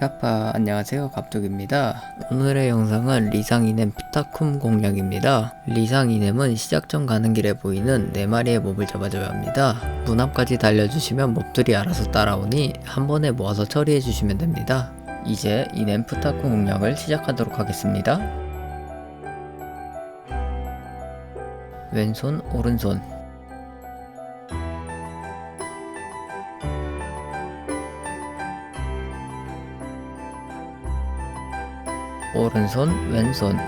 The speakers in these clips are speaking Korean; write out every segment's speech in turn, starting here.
카파 안녕하세요. 갑툭입니다. 오늘의 영상은 리상이넴 푸타쿰 공략입니다. 리상이넴은 시작점 가는 길에 보이는 4마리의 몹을 잡아줘야 합니다. 문 앞까지 달려주시면 몹들이 알아서 따라오니 한 번에 모아서 처리해 주시면 됩니다. 이제 이넴 푸타쿰 공략을 시작하도록 하겠습니다. 왼손 오른손 오른손 왼손.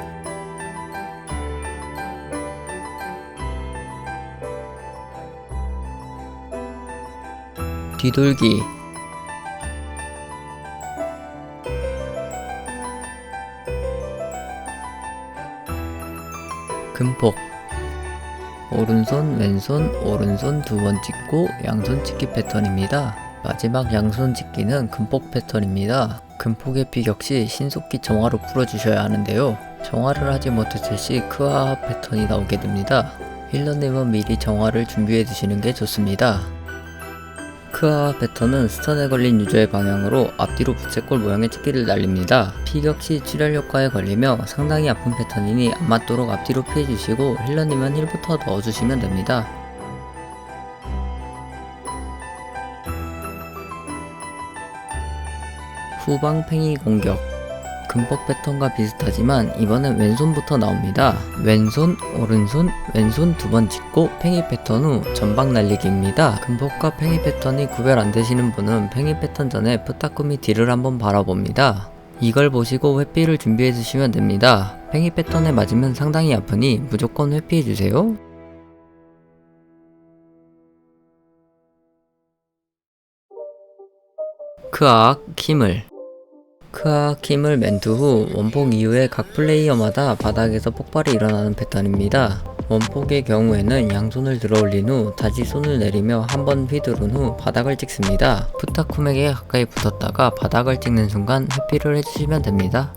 뒤돌기. 금폭. 오른손 왼손 오른손 두 번 찍고 양손 찍기 패턴입니다. 마지막 양손 찍기는 금폭 패턴입니다. 금폭의 픽 역시 신속히 정화로 풀어주셔야 하는데요. 정화를 하지 못했을 시 크아 패턴이 나오게 됩니다. 힐러님은 미리 정화를 준비해 두시는 게 좋습니다. 크아 패턴은 스턴에 걸린 유저의 방향으로 앞뒤로 부채꼴 모양의 찍기를 날립니다. 픽 역시 출혈 효과에 걸리며 상당히 아픈 패턴이니 안 맞도록 앞뒤로 피해주시고 힐러님은 힐부터 넣어주시면 됩니다. 후방 팽이 공격 금폭 패턴과 비슷하지만 이번엔 왼손부터 나옵니다. 왼손, 오른손, 왼손 두번 찍고 팽이 패턴 후 전방 날리기입니다. 금폭과 팽이 패턴이 구별 안 되시는 분은 팽이 패턴 전에 푸타쿠미 딜을 한번 바라봅니다. 이걸 보시고 회피를 준비해 주시면 됩니다. 팽이 패턴에 맞으면 상당히 아프니 무조건 회피해 주세요. 크악 힘을 크악 힘을 멘트 후 원폭 이후에 각 플레이어마다 바닥에서 폭발이 일어나는 패턴입니다. 원폭의 경우에는 양손을 들어 올린 후 다시 손을 내리며 한 번 휘두른 후 바닥을 찍습니다. 푸타쿰에게 가까이 붙었다가 바닥을 찍는 순간 회피를 해주시면 됩니다.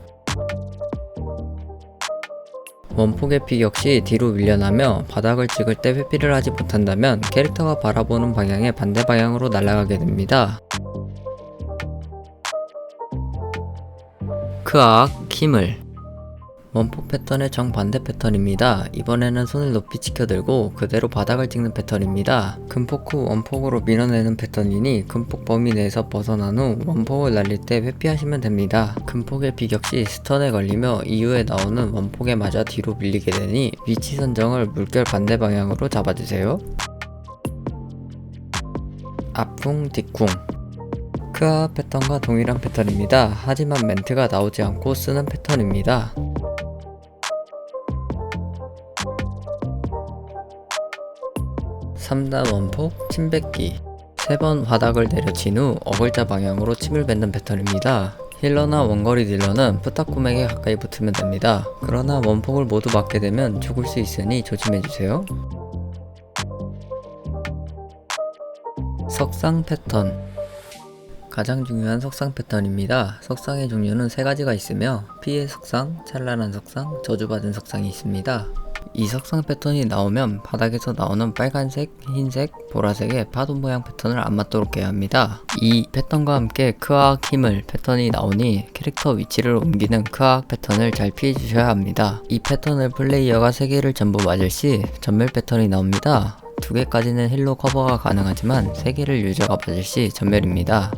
원폭의 픽 역시 뒤로 밀려나며 바닥을 찍을 때 회피를 하지 못한다면 캐릭터가 바라보는 방향의 반대 방향으로 날아가게 됩니다. 크악 힘을 원폭 패턴의 정반대 패턴입니다. 이번에는 손을 높이 치켜들고 그대로 바닥을 찍는 패턴입니다. 금폭 후 원폭으로 밀어내는 패턴이니 금폭 범위 내에서 벗어난 후 원폭을 날릴 때 회피하시면 됩니다. 금폭의 픽 역시 스턴에 걸리며 이후에 나오는 원폭에 맞아 뒤로 밀리게 되니 위치 선정을 물결 반대 방향으로 잡아주세요. 앞쿵 뒷쿵 크아 패턴과 동일한 패턴입니다. 하지만 멘트가 나오지 않고 쓰는 패턴입니다. 삼단 원폭 침 뱉기 세 번 바닥을 내려친 후 어글자 방향으로 침을 뱉는 패턴입니다. 힐러나 원거리 딜러는 푸타쿰에게 가까이 붙으면 됩니다. 그러나 원폭을 모두 맞게 되면 죽을 수 있으니 조심해주세요. 석상 패턴 가장 중요한 석상 패턴입니다. 석상의 종류는 세 가지가 있으며 피해 석상, 찬란한 석상, 저주받은 석상이 있습니다. 이 석상 패턴이 나오면 바닥에서 나오는 빨간색, 흰색, 보라색의 파도 모양 패턴을 안 맞도록 해야 합니다. 이 패턴과 함께 크악 힘을 패턴이 나오니 캐릭터 위치를 옮기는 크악 패턴을 잘 피해 주셔야 합니다. 이 패턴을 플레이어가 3개를 전부 맞을 시 전멸 패턴이 나옵니다. 두 개까지는 힐로 커버가 가능하지만 세 개를 유저가 맞을 시 전멸입니다.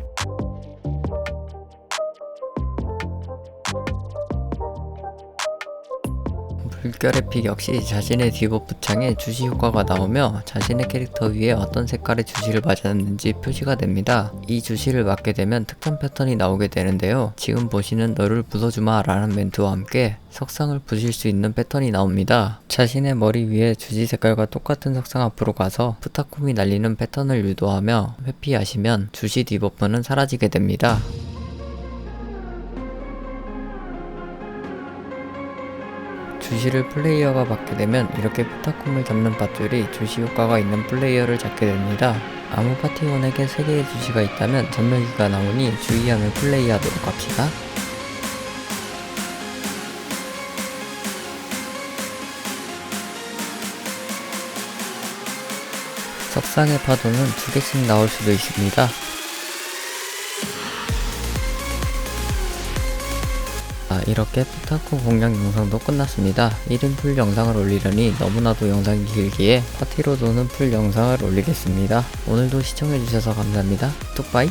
물결의 픽 역시 자신의 디버프 창에 주시 효과가 나오며 자신의 캐릭터 위에 어떤 색깔의 주시를 맞았는지 표시가 됩니다. 이 주시를 맞게 되면 특정 패턴이 나오게 되는데요. 지금 보시는 너를 부숴주마 라는 멘트와 함께 석상을 부실 수 있는 패턴이 나옵니다. 자신의 머리 위에 주시 색깔과 똑같은 석상 앞으로 가서 푸타쿰이 날리는 패턴을 유도하며 회피하시면 주시 디버프는 사라지게 됩니다. 주시를 플레이어가 받게 되면 이렇게 푸타쿰을 잡는 밧줄이 주시 효과가 있는 플레이어를 잡게 됩니다. 아무 파티원에게 3개의 주시가 있다면 전멸기가 나오니 주의하며 플레이하도록 합시다. 석상의 파도는 두 개씩 나올 수도 있습니다. 이렇게 푸타코 공략 영상도 끝났습니다. 1인 풀 영상을 올리려니 너무나도 영상이 길기에 파티로 도는 풀 영상을 올리겠습니다. 오늘도 시청해주셔서 감사합니다. 뚝바이